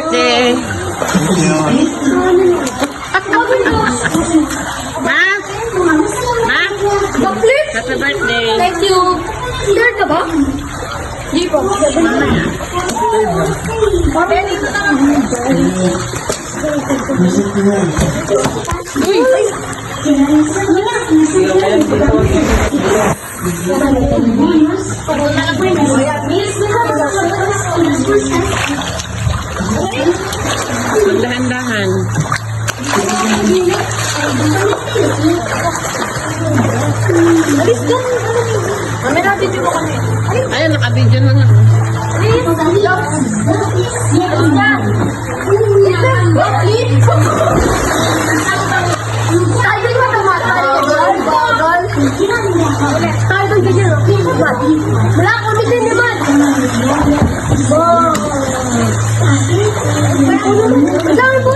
birthday. Ma? Ma? Happy birthday. Thank you. Sure ka ba? Di po. Bakit? Uy! Dahan-dahan. Alis ka. Mami natin yung kami. Ayun, naka-video na nga. Wala ko dito naman. Ang dami po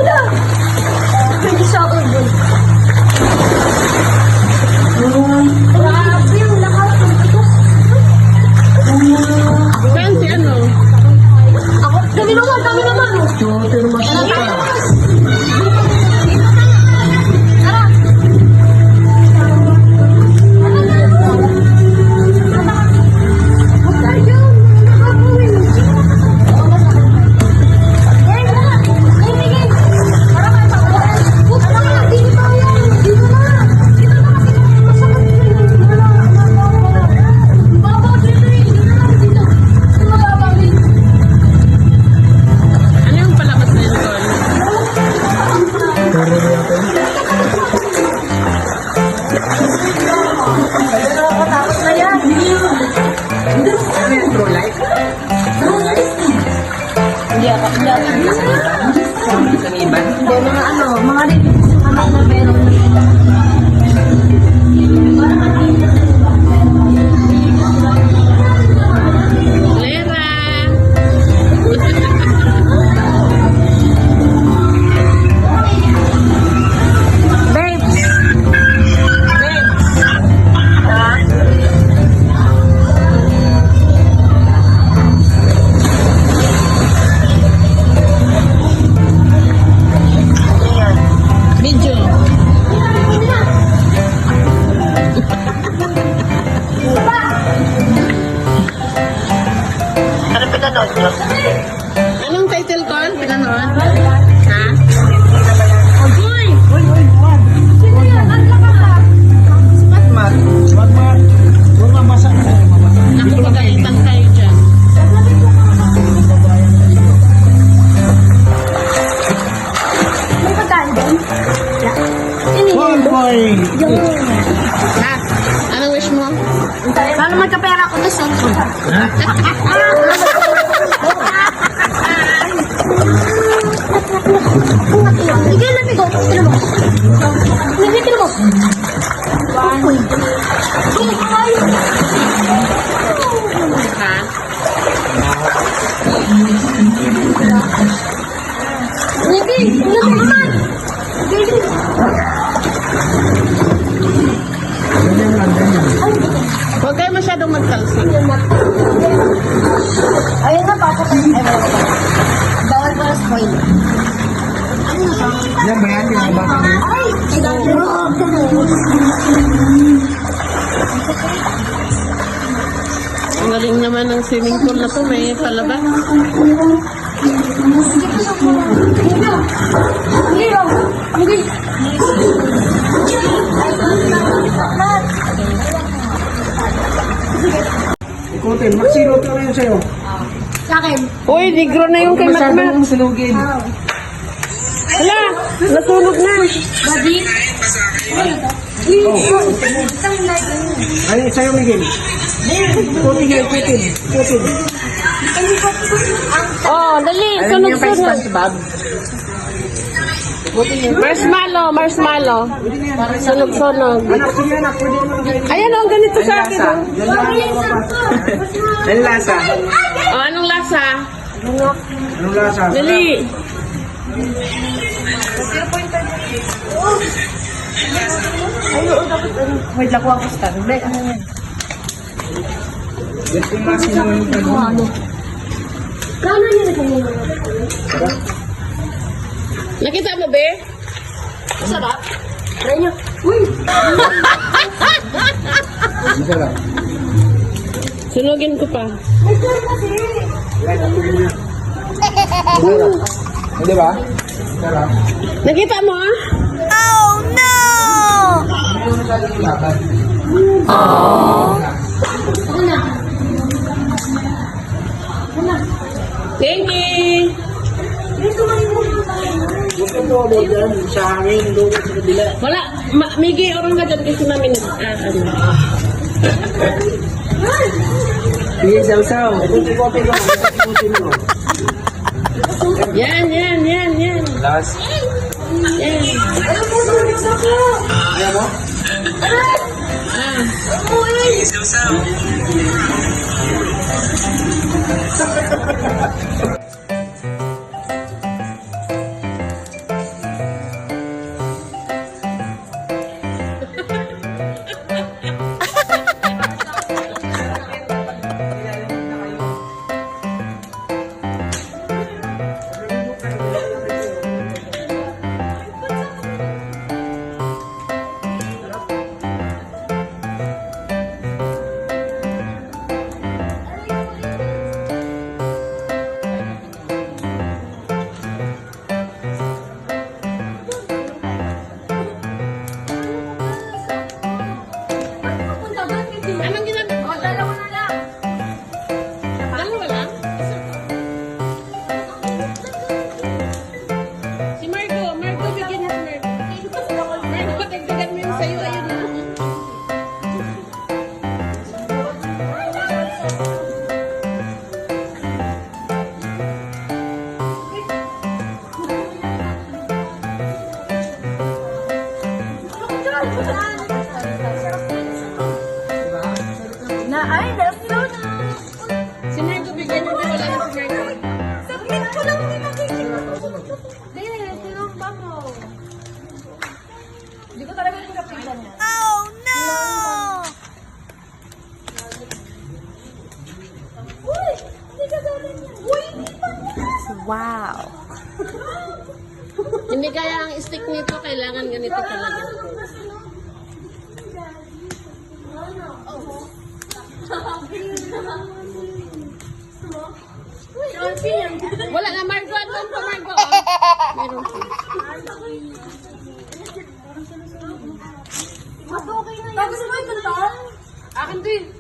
Hindi Sana magkapera ko na cellphone. Sige, lamig ko. Tino mo. Lamig, tino mo. Uy. Ay. Ha? Sige, lamig naman. Sige. Kayo masyadong magtalsa. Ayun na, papatay. Ay, wala pa. Bawal pa na spoil. Yan ba yan? Yung bata mo? Ay! Ang galing naman ng swimming pool na to. May palabas. Ikutin. Magsilo ka rin sa'yo. Sa akin. Uy, negro na yung kay Matmat. Masyadong sunugin. Hala! Nasunog na. Badi. Ay, sa'yo, Miguel. Ikutin yan, ikutin. Ikutin. Oh, dali. Sunog-sunog. Marshmallow, marshmallow. Sunog-sunog. Anak, Pwede mo na Ayan oh, ganito sa akin. oh. Ang lasa. Oh, anong lasa? Anong lasa? Dali. Wait, lakuha ko sa Hindi, ano yan? Ito yung mga sinunog na mo. Ano? Sana yun na kami. Nakita mo, be? Sarap. Try nyo. Uy! Masarap. Sunugin ko pa. Masarap. Hindi ba? Sarap. Nakita mo, ah? Hindi mo masyadong Mo dyan sa hangin, doon sa kabila. Wala. Ma Migi, orang ka dyan kasi namin. Ah, ano. Sige, saw-saw. Yan, yan, yan, yan. Last. Yan. Ano po sa nasa ko? Ayaw mo? Ah. Uy! Punta Na, ay, that's so na. Si Margo, bigyan mo. Wala na si Margo. Submit ko lang nilagay. Hindi, tinumba mo. Hindi ko talaga yung kapitan niya. Uy! Hindi ka galing. Uy! Hindi pa Hindi kaya ang stick nito. Kailangan ganito talaga. Wala na Margo. Doon pa Margo. Meron pa. Mas okay na yan. Tapos ba yung kanta? Akin din.